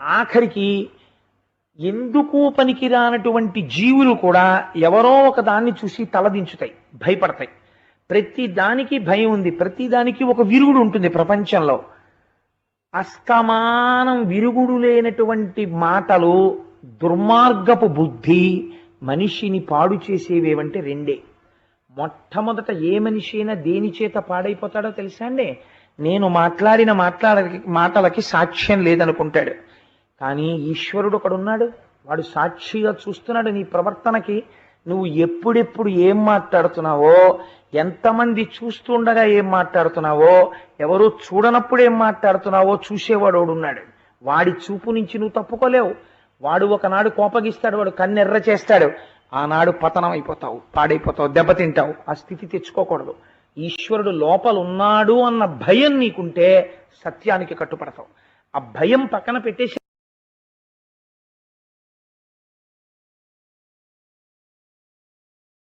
ఆఖరికి ఎందుకు పనికిరానటువంటి జీవులు కూడా ఎవరో ఒక దాన్ని చూసి తలదించుతాయి భయపడతాయి. ప్రతి దానికి భయం ఉంది ప్రతి దానికి ఒక విరుగుడు ఉంటుంది ప్రపంచంలో. అస్తమానం విరుగుడు లేనటువంటి మాటలు దుర్మార్గపు బుద్ధి మనిషిని పాడు చేసేవేవంటే రెండే. మొట్టమొదట ఏ మనిషి అయినా దేని చేత పాడైపోతాడో తెలుసా అండి? నేను మాట్లాడిన మాట్లాడ మాటలకి సాక్ష్యం లేదనుకుంటాడు. కానీ ఈశ్వరుడు ఒకడున్నాడు. వాడు సాక్షిగా చూస్తున్నాడు నీ ప్రవర్తనకి. నువ్వు ఎప్పుడెప్పుడు ఏం మాట్లాడుతున్నావో ఎంతమంది చూస్తుండగా ఏం మాట్లాడుతున్నావో ఎవరు చూడనప్పుడు ఏం మాట్లాడుతున్నావో చూసేవాడు ఉన్నాడు వాడి చూపు నుంచి నువ్వు తప్పుకోలేవు. వాడు ఒకనాడు కోపగిస్తాడు వాడు కన్నెర్ర చేస్తాడు. ఆనాడు పతనం అయిపోతావు పాడైపోతావు దెబ్బతింటావు. ఆ స్థితి తెచ్చుకోకూడదు. ఈశ్వరుడు లోపల ఉన్నాడు అన్న భయం నీకుంటే సత్యానికి కట్టుపడతావు ఆ భయం పక్కన పెట్టేసి